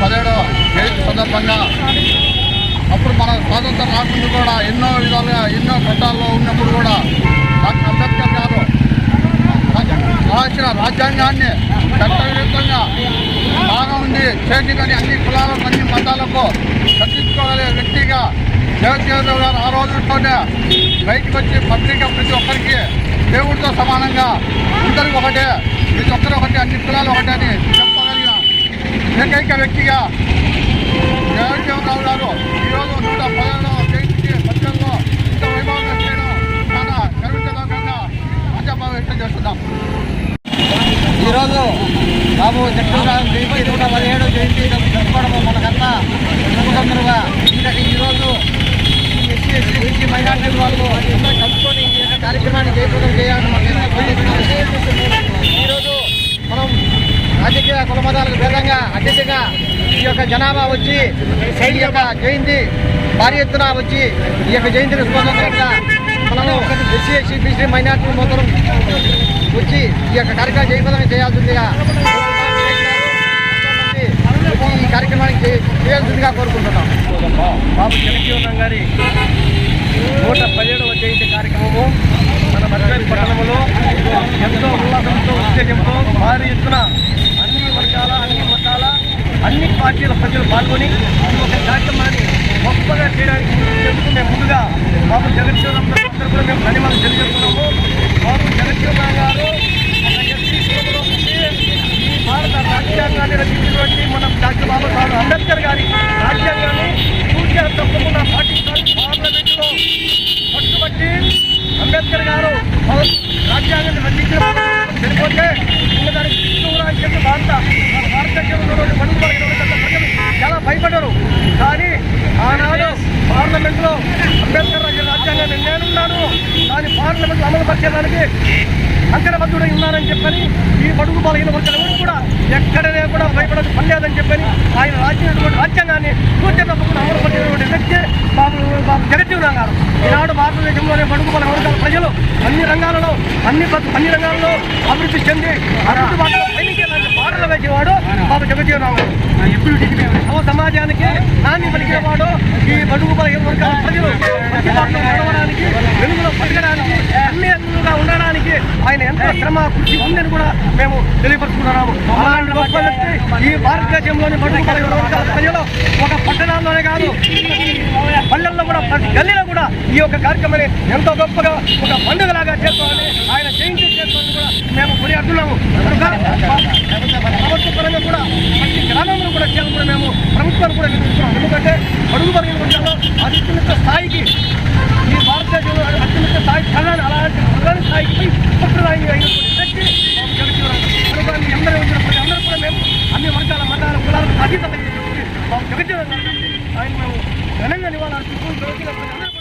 పదిహేడవ జయంతి సందర్భంగా అప్పుడు మన స్వాతంత్రం రాకముందు కూడా ఎన్నో విధాలుగా ఎన్నో చట్టాల్లో ఉన్నప్పుడు కూడా డాక్టర్ అంబేద్కర్ గారు రాసిన రాజ్యాంగాన్ని చట్టవిరుద్ధంగా బాగా ఉంది చేతికని అన్ని కులాలకు అన్ని మతాలకు కట్టించుకోగలిగే వ్యక్తిగా జగజ్జీవన్ గారు ఆ రోజుల్లోనే బయటకు వచ్చి పత్రిక ప్రతి ఒక్కరికి దేవుడితో సమానంగా అందరికి ఒకటే ప్రతి ఒక్కరు ఒకటే అన్ని కులాలు ఒకటే అని ఏకైక వ్యక్తిగా జగజ్జీవన్ గారు ఈరోజు నూట పదిహేడవ జయంతికి పద్యంలో ఇంత వైభవంగా చేయడం చాలా గర్వించదగ్గంగా ఆశాభావం వ్యక్తం చేస్తున్నాం. ఈరోజు బాబు జగన్ జయంతి నూట పదిహేడు జయంతి జరుపుకోవడం మనకంతా సుఖంగా ఎందుకంటే ఈరోజు ఎస్సీ ఎస్సీ బీసీ మైనార్టీ వాళ్ళు అందరూ కలుసుకొని కార్యక్రమాన్ని జయప్రదం చేయాలి. అత్యధికంగా ఈ యొక్క జనాభా వచ్చి ఈ యొక్క జయంతి భారీ ఎత్తున వచ్చి ఈ యొక్క జయంతిని స్పందించగా మనము ఎస్సీ ఎస్సీ బీసీ మైనార్టీ మొత్తం వచ్చి ఈ యొక్క కార్యక్రమం జయప్రదం చేయాల్సిందిగా ఈ కార్యక్రమానికి చేయాల్సిందిగా కోరుకుంటున్నాం బాబు జగజీవనం గారి నూట పదిహేడవ జయంతి కార్యక్రమము. మన మధ్య పట్టణంలో ఎంతో ఉల్లాసంతో ఉత్తేజంతో భారీ ఎత్తున అన్ని వర్గాల అన్ని మతాల అన్ని పార్టీల ప్రజలు పాల్గొని ఈ ఒక కార్యక్రమాన్ని గొప్పగా చేయడానికి చెప్పుకునే ముందుగా బాబు జగజ్జీవనం అందరూ కూడా మేము ధన్యవాదాలు తెలియజేస్తున్నాము బాబు జగజ్జీవనం గారు ఒక ఎస్సీ కులంలో పుట్టి ఈ భారత రాజ్యాంగాన్ని రచించినటువంటి మన డాక్టర్ బాబాసాహెబ్ అంబేద్కర్ గారి రాజ్యాంగాన్ని పూర్తిగా తప్పకుండా పాటించాలి పార్లమెంట్లో పట్టుబట్టి అంబేద్కర్ గారు మన రాజ్యాంగాన్ని రచించిన సరిపోతే ఉన్నదానికి విష్ణువురా అని చెప్పి భారత మన భారతదేశంలో పడుగు ప్రజలు చాలా భయపడ్డారు కానీ ఆనాడు పార్లమెంట్లో అంబేద్కర్ రాసిన నేనున్నాను దాని పార్లమెంట్లో అమలు పరిచేదానికి అంకరబద్ధుడై ఉన్నారని చెప్పని ఈ బడుగు బలహీన వర్గాలు ఎవరు కూడా ఎక్కడనే కూడా భయపడదు పనిలేదని చెప్పని ఆయన రాసినటువంటి రాజ్యాంగాన్ని పూర్తి తప్పకుండా అమలు పరిచినటువంటి వ్యక్తి బాబు బాబు జగజ్జీవన్ గారు. ఈనాడు భారతదేశంలోనే బడుగు బలహీన వర్గాల ప్రజలు అన్ని రంగాలలో అన్ని అన్ని రంగాల్లో అభివృద్ధి చెంది అభివృద్ధి బాటలో లాంటి బాటలు వేసేవాడు బాబు జగజ్జీవన్ రావు గారు. సమ సమాజానికి నాన్ని పలికిన వాడు ఈ బడుగు బలహీన వర్గాల ప్రజలు మంచి బాటలో నడవడానికి వెలుగులో పలకడానికి అన్ని అందులుగా ఉండడానికి ఆయన ఎంత కృషి ఉందని కూడా మేము తెలియపరుచుకుంటున్నాము. అలాంటి గొప్ప వ్యక్తి ఈ భారతదేశంలోని బడుగు ప్రజలు ఒక పట్టణాల్లోనే కాదు పల్లెల్లో కూడా ప్రతి గల్లీలో కూడా ఈ యొక్క కార్యక్రమాన్ని ఎంతో గొప్పగా ఒక పండుగలాగా చేసుకోవాలి ఆయన జయంతి చేసుకోవాలని కూడా మేము కొనియాడుతున్నాము కనుక ప్రభుత్వ పరంగా కూడా ప్రతి గ్రామంలో కూడా చేయాలని కూడా మేము ప్రభుత్వాన్ని కూడా నిర్మిస్తున్నాం ఎందుకంటే అడుగు పడిన వర్గాల్లో అత్యున్నత స్థాయికి ఈ భారతదేశంలో అత్యున్నత స్థాయి ప్రధాని అలాంటి ప్రధాని స్థాయికి ఉపప్రధాని అయినటువంటి వ్యక్తి బాబు జగజ్జీవన్ రావు. కనుక మీ అందరూ వచ్చిన ప్రతి అందరూ కూడా మేము అన్ని వర్గాల మతాల కులాలకు అతీతంగా బాబు జగజ్జీవన్ రావు గారికి ఆయన మేము ఘనంగా నివాళులు అర్పిస్తూ ఈ రోజున ప్రతి అందరూ కూడా